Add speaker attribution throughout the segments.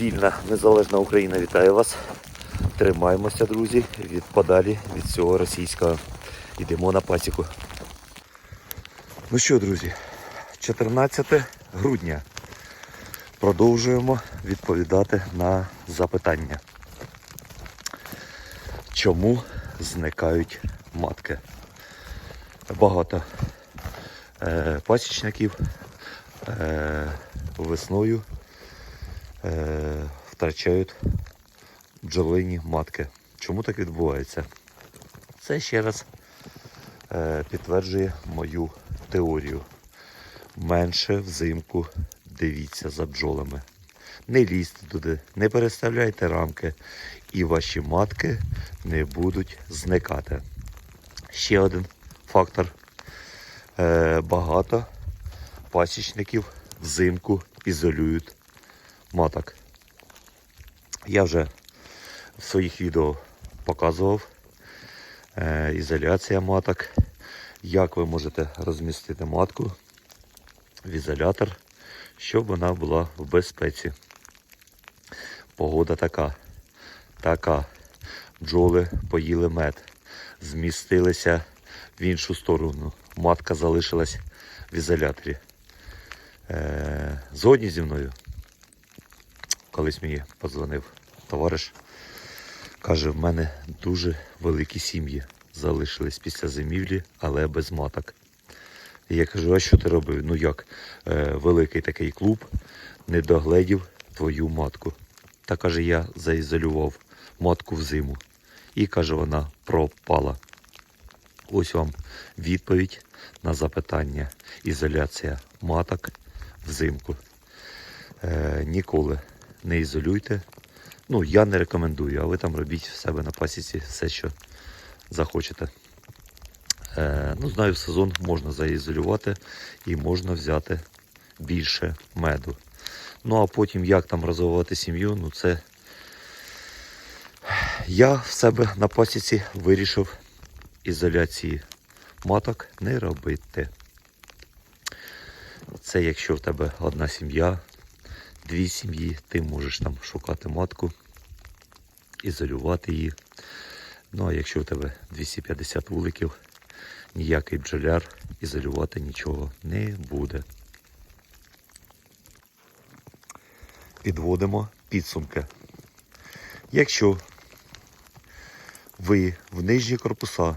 Speaker 1: Вільна незалежна Україна вітає вас. Тримаємося, друзі, від подалі від цього російського. Йдемо на пасіку. Ну що, друзі, 14 грудня. Продовжуємо відповідати на запитання. Чому зникають матки? Багато е, пасічників е, весною е, втрачають бджолині матки. Чому так відбувається? Це ще раз е, підтверджує мою теорію. Менше взимку дивіться за бджолами. Не лізьте туди, не переставляйте рамки, і ваші матки не будуть зникати. Ще один фактор. Е, багато пасічників взимку ізолюють маток. Я вже в своїх відео показував е, ізоляція маток, як ви можете розмістити матку в ізолятор, щоб вона була в безпеці. Погода така, така. Бджоли поїли мед, змістилися в іншу сторону. Матка залишилась в ізоляторі. Е, згодні зі мною. Колись мені подзвонив товариш. Каже, в мене дуже великі сім'ї залишились після зимівлі, але без маток. І я кажу, а що ти робив? Ну як, е, великий такий клуб не догледів твою матку. Та каже, я заізолював матку в зиму. І каже, вона пропала. Ось вам відповідь на запитання. Ізоляція маток взимку. Е, ніколи не ізолюйте. Ну, я не рекомендую, а ви там робіть в себе на пасіці все, що захочете. Е, ну, знаю, в сезон можна заізолювати і можна взяти більше меду. Ну, а потім як там розвивати сім'ю, ну це я в себе на пасіці вирішив ізоляції маток не робити. Це якщо в тебе одна сім'я, дві сім'ї, ти можеш там шукати матку, ізолювати її. Ну а якщо в тебе 250 вуликів, ніякий бджоляр ізолювати нічого не буде. Підводимо підсумки. Якщо ви в нижні корпуса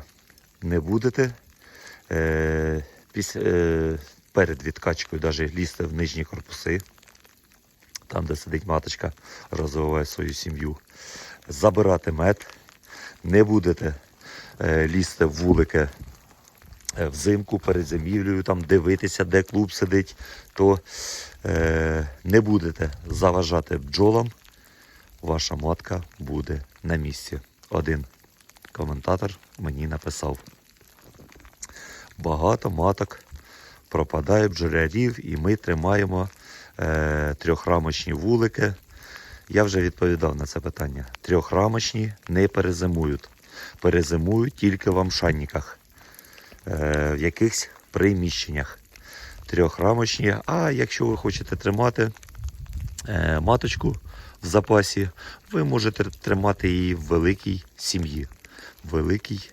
Speaker 1: не будете е, після, е, перед відкачкою навіть лізти в нижні корпуси, там, де сидить маточка, розвиває свою сім'ю, забирати мед, не будете е, лізти в вулики е, взимку перед зимівлею, там дивитися, де клуб сидить, то е, не будете заважати бджолам, ваша матка буде на місці. Один коментатор мені написав. Багато маток пропадає бджолярів і ми тримаємо е, трьохрамочні вулики. Я вже відповідав на це питання. Трьохрамочні не перезимують. Перезимують тільки в амшанниках, е, в якихось приміщеннях. Трьохрамочні. А якщо ви хочете тримати е, маточку в запасі, ви можете тримати її в великій сім'ї. Великій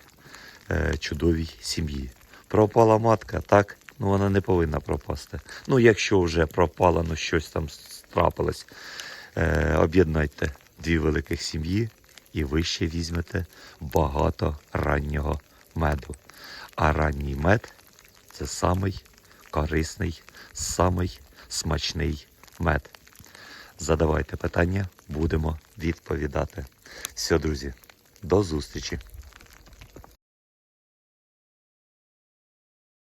Speaker 1: е, чудовій сім'ї. Пропала матка, так, ну вона не повинна пропасти. Ну, якщо вже пропала, ну щось там трапилось, е, об'єднайте дві великих сім'ї і ви ще візьмете багато раннього меду. А ранній мед це самий корисний, самий смачний мед. Задавайте питання, будемо відповідати. Все, друзі, до зустрічі!